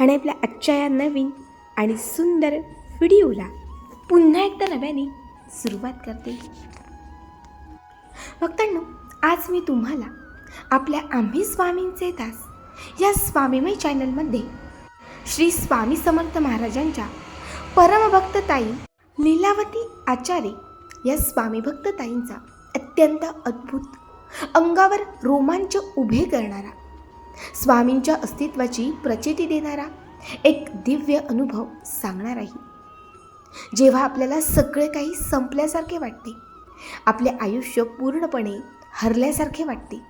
आणि आपल्या आजच्या या नवीन आणि सुंदर व्हिडिओला पुन्हा एकदा नव्याने सुरुवात करते. भक्तांनो आज मी तुम्हाला आपल्या आम्ही स्वामींचे दास या स्वामीमय चॅनलमध्ये श्री स्वामी समर्थ महाराजांच्या परमभक्तताई लीलावती आचार्य या स्वामी अत्यंत अद्भुत अंगावर रोमांच उभे करणारा स्वामींच्या अस्तित्वाची प्रचिती देणारा एक दिव्य अनुभव सांगणार आहे जेव्हा आपल्याला सगळे काही संपल्यासारखे वाटते आपले आयुष्य पूर्णपणे हरल्यासारखे वाटते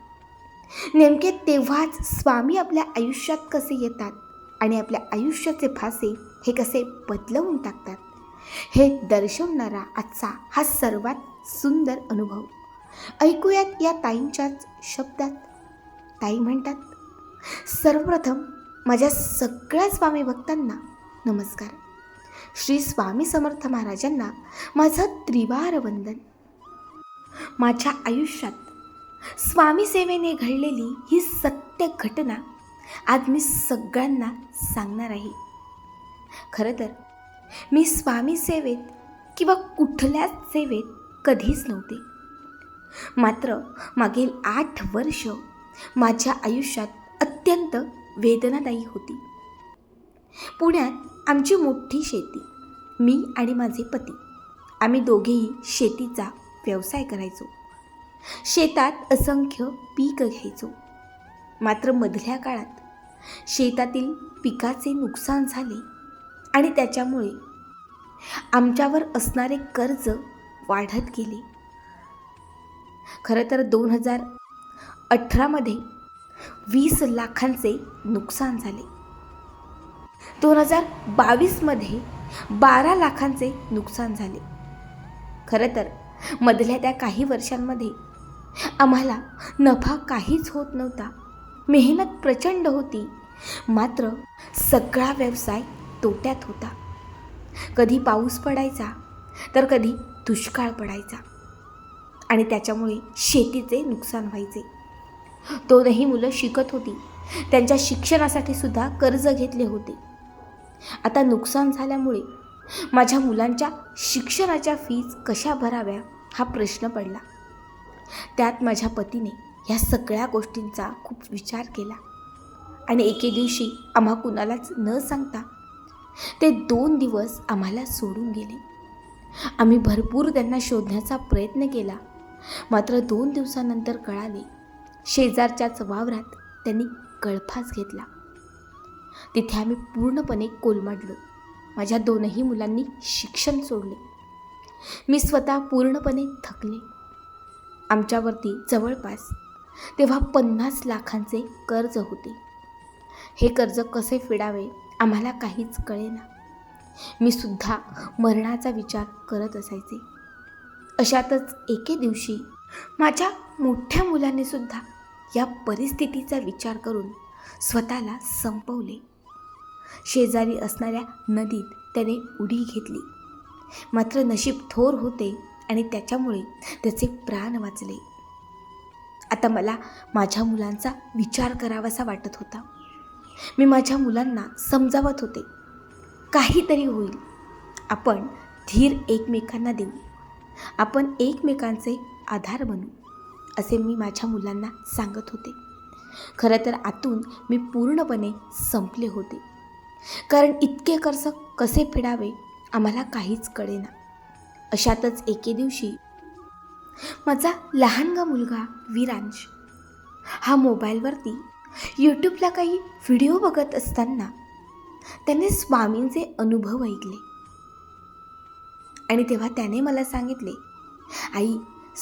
नेमके तेव्हाच स्वामी आपल्या आयुष्यात कसे येतात आणि आपल्या आयुष्याचे फासे हे कसे बदलवून टाकतात हे दर्शवणारा आजचा हा सर्वात सुंदर अनुभव. ऐकूयात या ताईंच्याच शब्दात. ताई म्हणतात सर्वप्रथम माझ्या सगळ्या स्वामी भक्तांना नमस्कार. श्री स्वामी समर्थ महाराजांना माझं त्रिवार वंदन. माझ्या आयुष्यात स्वामी सेवेने घडलेली ही सत्य घटना आज मी सगळ्यांना सांगणार आहे. खरं तर मी स्वामी सेवेत किंवा कुठल्याच सेवेत कधीच नव्हते. मात्र मागील आठ वर्ष माझ्या आयुष्यात अत्यंत वेदनादायी होती. पुण्यात आमची मोठी शेती मी आणि माझे पती. आम्ही दोघेही शेतीचा व्यवसाय करायचो. शेतात असंख्य पीक घ्यायचो. मात्र मधल्या काळात शेतातील पिकाचे नुकसान झाले आणि त्याच्यामुळे आमच्यावर असणारे कर्ज वाढत गेले. खरं तर दोन हजार अठरामध्ये वीस लाखांचे नुकसान झाले. दोन हजार बावीसमध्ये बारा लाखांचे नुकसान झाले. खरं तर मधल्या त्या काही वर्षांमध्ये आम्हाला नफा काहीच होत नव्हता. मेहनत प्रचंड होती. मात्र सगळा व्यवसाय तोट्यात होता. कधी पाऊस पडायचा तर कधी दुष्काळ पडायचा. आणि त्याच्यामुळे शेतीचे नुकसान व्हायचे. दोनही मुलं शिकत होती. त्यांच्या शिक्षणासाठी सुद्धा कर्ज घेतले होते. आता नुकसान झाल्यामुळे माझ्या मुलांच्या शिक्षणाच्या फीज कशा भराव्या हा प्रश्न पडला. त्यात माझ्या पतीने ह्या सगळ्या गोष्टींचा खूप विचार केला. आणि एके दिवशी आम्हा कुणालाच न सांगता ते दोन दिवस आम्हाला सोडून गेले. आम्ही भरपूर त्यांना शोधण्याचा प्रयत्न केला. मात्र दोन दिवसानंतर कळाले शेजारच्याच वावरात त्यांनी गळफास घेतला. तिथे आम्ही पूर्णपणे कोलमडलो. माझ्या दोनही मुलांनी शिक्षण सोडले. मी स्वतः पूर्णपणे थकले. आमच्यावरती जवळपास तेव्हा पन्नास लाखांचे कर्ज होते. हे कर्ज कसे फेडावे आम्हाला काहीच कळेना. मी सुद्धा मरणाचा विचार करत असायचे. अशातच एके दिवशी माझ्या मोठ्या मुलाने सुद्धा या परिस्थितीचा विचार करून स्वतःला संपवले. शेजारी असणाऱ्या नदीत त्याने उडी घेतली. मात्र नशीब थोर होते आणि त्याच्यामुळे त्याचे प्राण वाचले. आता मला माझ्या मुलांचा विचार करावासा वाटत होता. मी माझ्या मुलांना समजावत होते. काहीतरी होईल. आपण धीर एकमेकांना देऊ. आपण एकमेकांचे आधार बनू. असे मी माझ्या मुलांना सांगत होते. खरं तर आतून मी पूर्णपणे संपले होते. कारण इतके कर्ज कसे फेडावे आम्हाला काहीच कळेना. अशातच एके दिवशी माझा लहानगा मुलगा विरांश हा मोबाईलवरती यूट्यूबला काही व्हिडिओ बघत असताना त्याने स्वामींचे अनुभव ऐकले. आणि तेव्हा त्याने मला सांगितले आई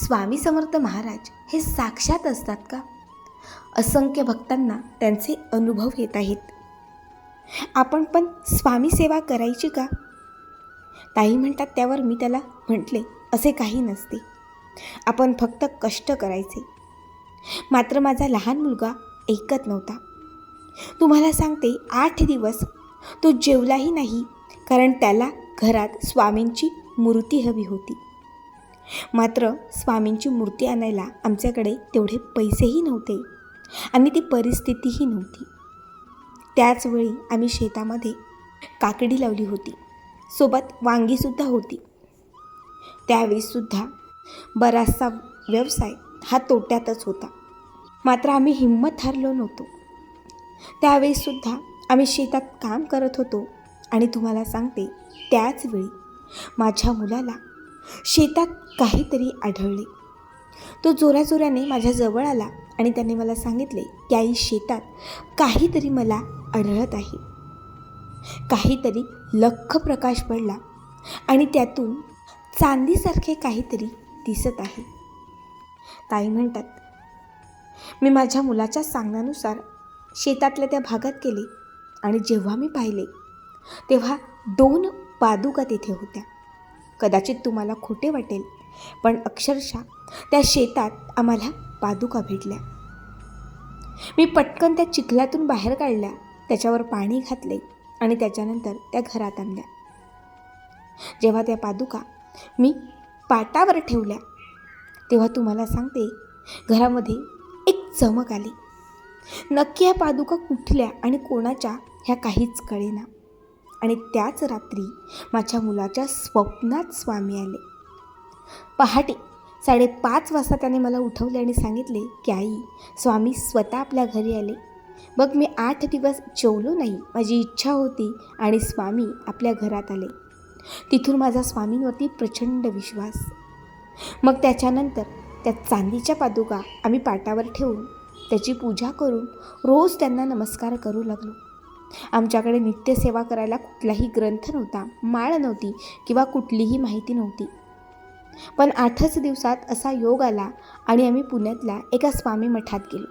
स्वामी समर्थ महाराज हे साक्षात असतात का? असंख्य भक्तांना त्यांचे अनुभव येत आहेत. आपण पण स्वामी सेवा करायची का? ताई म्हणतात त्यावर मी त्याला म्हटले असे काही नसते. आपण फक्त कष्ट करायचे. मात्र माझा लहान मुलगा ऐकत नव्हता. तुम्हाला सांगते आठ दिवस तो जेवलाही नाही कारण त्याला घरात स्वामींची मूर्ती हवी होती. मात्र स्वामींची मूर्ती आणायला आमच्याकडे तेवढे पैसेही नव्हते आणि ती परिस्थितीही नव्हती. त्याचवेळी आम्ही शेतामध्ये काकडी लावली होती. सोबत वांगीसुद्धा होती. त्यावेळीसुद्धा बराचसा व्यवसाय हा तोट्यातच होता. मात्र आम्ही हिंमत हरलो नव्हतो. त्यावेळीसुद्धा आम्ही शेतात काम करत होतो आणि तुम्हाला सांगते त्याचवेळी माझ्या मुलाला शेतात काहीतरी आढळले. तो जोराजोराने माझ्या जवळ आला आणि त्याने मला सांगितले की आई शेतात काहीतरी मला आढळत आहे. काहीतरी लख प्रकाश पडला आणि त्यातून चांदीसारखे काहीतरी दिसत आहे. ताई म्हणतात मी माझ्या मुलाच्या सांगण्यानुसार शेतातल्या त्या भागात गेले आणि जेव्हा मी पाहिले तेव्हा दोन पादुका तेथे होत्या. कदाचित तुम्हाला खोटे वाटेल पण अक्षरशः त्या शेतात आम्हाला पादुका भेटल्या. मी पटकन त्या चिखलातून बाहेर काढल्या त्याच्यावर पाणी घातले आणि त्याच्यानंतर त्या घरात आणल्या. जेव्हा त्या पादुका मी पाटावर ठेवल्या तेव्हा तुम्हाला सांगते घरामध्ये एक चमक आली. नक्की ह्या पादुका कुठल्या आणि कोणाच्या ह्या काहीच कळेना. आणि त्याच रात्री माझ्या मुलाच्या स्वप्नात स्वामी आले. पहाटे साडेपाच वाजता त्याने मला उठवले आणि सांगितले की आई स्वामी स्वतः आपल्या घरी आले. बघ मी आठ दिवस जेवलो नाही. माझी इच्छा होती आणि स्वामी आपल्या घरात आले. तिथून माझा स्वामींवरती प्रचंड विश्वास. मग त्याच्यानंतर त्या चांदीच्या पादुका आम्ही पाटावर ठेवून त्याची पूजा करून रोज त्यांना नमस्कार करू लागलो. आमच्याकडे नित्यसेवा करायला कुठलाही ग्रंथ नव्हता माळ नव्हती किंवा कुठलीही माहिती नव्हती. पण आठच दिवसात असा योग आला आणि आम्ही पुण्यातल्या एका स्वामी मठात गेलो.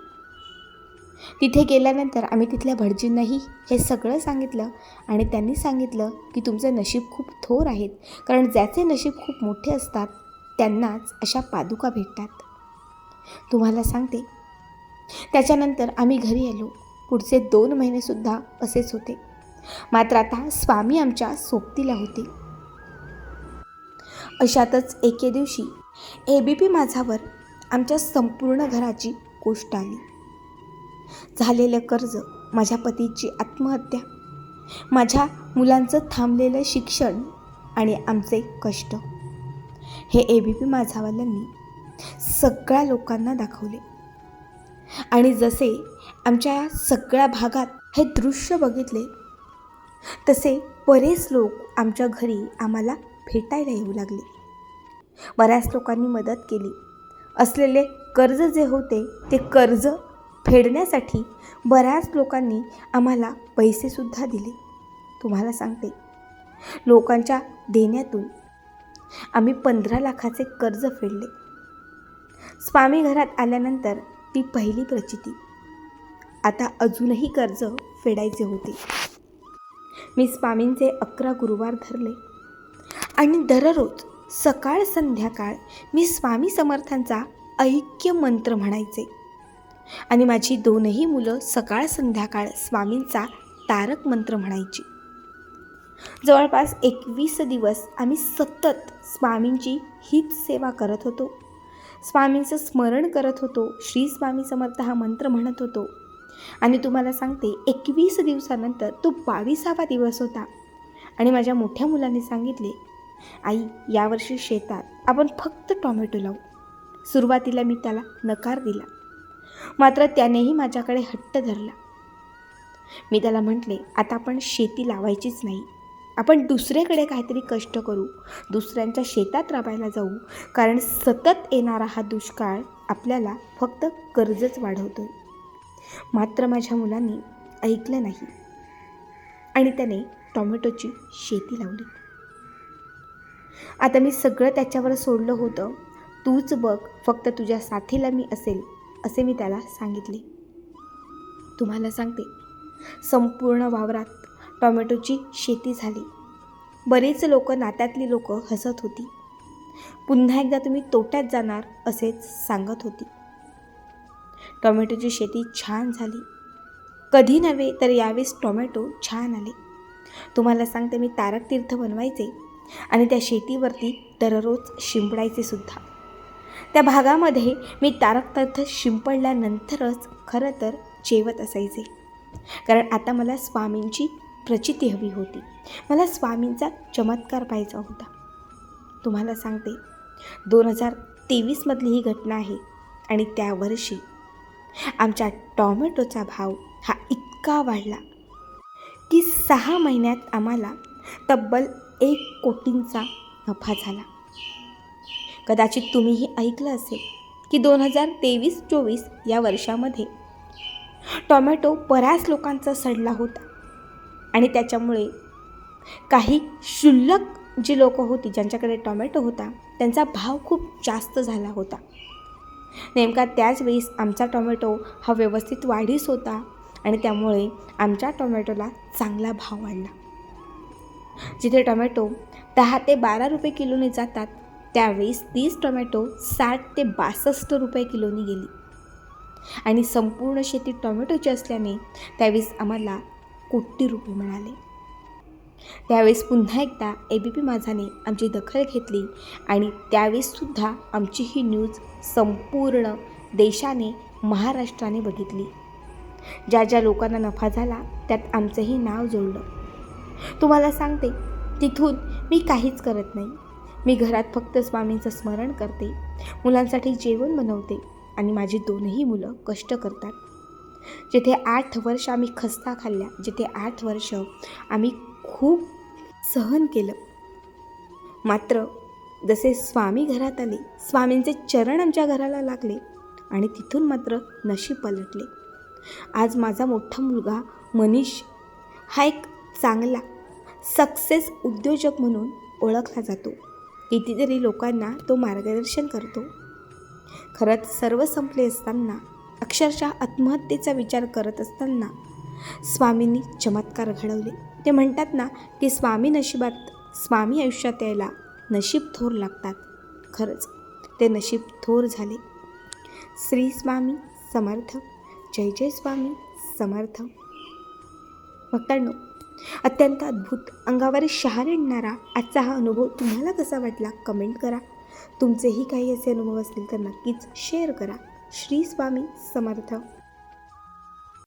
तिथे गेल्यानंतर आम्ही तिथल्या भटजींनाही हे सगळं सांगितलं आणि त्यांनी सांगितलं की तुमचं नशीब खूप थोर आहेत कारण ज्याचे नशीब खूप मोठे असतात त्यांनाच अशा पादुका भेटतात. तुम्हाला सांगते. त्याच्यानंतर आम्ही घरी आलो. पुढचे दोन महिनेसुद्धा असेच होते. मात्र आता स्वामी आमच्या सोबतीला होते. अशातच एके दिवशी ए बी पी माझावर आमच्या संपूर्ण घराची गोष्ट आली. झालेलं कर्ज माझ्या पतीची आत्महत्या माझ्या मुलांचं थांबलेलं शिक्षण आणि आमचे कष्ट हे ए बी पी माझावाल्यांनी सगळ्या लोकांना दाखवले. आणि जसे आमच्या या सगळ्या भागात हे दृश्य बघितले तसे बरेच लोक आमच्या घरी आम्हाला भेटायला येऊ लागले. बऱ्याच लोकांनी मदत केली. असलेले कर्ज जे होते ते कर्ज फेडण्यासाठी बऱ्याच लोकांनी आम्हाला पैसेसुद्धा दिले. तुम्हाला सांगते लोकांच्या देण्यातून आम्ही पंधरा लाखाचे कर्ज फेडले. स्वामी घरात आल्यानंतर ती पहिली प्रचिती. आता अजूनही कर्ज फेडायचे होते. मी स्वामींचे अकरा गुरुवार धरले. आणि दररोज सकाळ संध्याकाळ मी स्वामी समर्थांचा ऐक्य मंत्र म्हणायचे. आणि माझी दोनही मुलं सकाळ संध्याकाळ स्वामींचा तारक मंत्र म्हणायची. जवळपास एकवीस दिवस आम्ही सतत स्वामींची हीच सेवा करत होतो. स्वामींचं स्मरण करत होतो. श्री स्वामी समर्थ हा मंत्र म्हणत होतो. आणि तुम्हाला सांगते एकवीस दिवसानंतर तो बावीसावा दिवस होता. आणि माझ्या मोठ्या मुलाने सांगितले आई यावर्षी शेतात आपण फक्त टॉमॅटो लावू. सुरुवातीला मी त्याला नकार दिला. मात्र त्यानेही माझ्याकडे हट्ट धरला. मी त्याला म्हटले आता आपण शेती लावायचीच नाही. आपण दुसरेकडे काहीतरी कष्ट करू दुसऱ्यांच्या शेतात राबायला जाऊ कारण सतत येणारा हा दुष्काळ आपल्याला फक्त कर्जच वाढवतो मात्र माझ्या मुलांनी ऐकलं नाही. आणि त्याने टॉमॅटोची शेती लावली. आता मी सगळं त्याच्यावर सोडलं होतं. तूच बघ फक्त तुझ्या साथीला मी असेल असे मी त्याला सांगितले. तुम्हाला सांगते संपूर्ण वावरात टोमॅटोची शेती झाली. बरेच लोक नात्यातली लोक हसत होती. पुन्हा एकदा तुम्ही तोट्यात जाणार असेच सांगत होती. टोमॅटोची शेती छान झाली. कधी नव्हे तर यावेळेस टोमॅटो छान आले. तुम्हाला सांगते मी तारक तीर्थ बनवायचे आणि त्या शेतीवरती दररोज शिंपडायचे सुद्धा. त्या भागामध्ये मी तारक तीर्थ शिंपडल्यानंतरच खरं तर जेवत असायचे. कारण आता मला स्वामींची प्रचिती हवी होती. मला स्वामींचा चमत्कार पाहायचा होता. तुम्हाला सांगते दोन हजार तेवीसमधली ही घटना आहे आणि त्या वर्षी आमच्या टॉमॅटोचा भाव हा इतका वाढला की सहा महिन्यात आम्हाला तब्बल एक कोटींचा नफा झाला. कदाचित तुम्हीही ऐकलं असेल की दोन हजार तेवीस चोवीस या वर्षामध्ये टॉमॅटो बऱ्याच लोकांचा सडला होता आणि त्याच्यामुळे काही क्षुल्लक जी लोकं होती ज्यांच्याकडे टॉमॅटो होता त्यांचा भाव खूप जास्त झाला होता. नेमका त्याच वेळेस आमचा टोमॅटो हा व्यवस्थित वाढीस होता आणि त्यामुळे आमच्या टोमॅटोला चांगला भाव वाढला. जिथे टोमॅटो दहा ते बारा रुपये किलोने जातात त्यावेळेस तीस टोमॅटो साठ ते बासष्ट रुपये किलोनी गेली. आणि संपूर्ण शेती टोमॅटोची असल्याने त्यावेळेस आम्हाला कोटी रुपये मिळाले. त्यावेळेस पुन्हा एकदा ए बी पी माझाने आमची दखल घेतली आणि त्यावेळेससुद्धा आमची ही न्यूज संपूर्ण देशाने महाराष्ट्राने बघितली. ज्या ज्या लोकांना नफा झाला त्यात आमचंही नाव जोडलं. तुम्हाला सांगते तिथून मी काहीच करत नाही. मी घरात फक्त स्वामींचं स्मरण करते मुलांसाठी जेवण बनवते आणि माझी दोनही मुलं कष्ट करतात. जिथे आठ वर्ष आम्ही खस्ता खाल्ल्या जिथे आठ वर्ष आम्ही खूप सहन केलं. मात्र जसे स्वामी घरात आले स्वामींचे चरण आमच्या घराला लागले आणि तिथून मात्र नशीब पलटले. आज माझा मोठा मुलगा मनीष हा एक चांगला सक्सेस उद्योजक म्हणून ओळखला जातो. कितीतरी लोकांना तो मार्गदर्शन करतो. खरंच सर्व संपले असताना अक्षरशः आत्महत्येचा विचार करत असताना स्वामींनी चमत्कार घडवले. ते म्हणतात ना की स्वामी नशिबात स्वामी आयुष्यात यायला नशीब थोर लागतात. खरंच ते नशीब थोर झाले. श्री स्वामी समर्थ जय जय स्वामी समर्थ. भक्तांनो अत्यंत अद्भुत अंगावर शहार आणणारा आजचा हा अनुभव तुम्हाला कसा वाटला कमेंट करा. तुमचेही काही असे अनुभव असतील तर नक्कीच शेअर करा. श्री स्वामी समर्थ.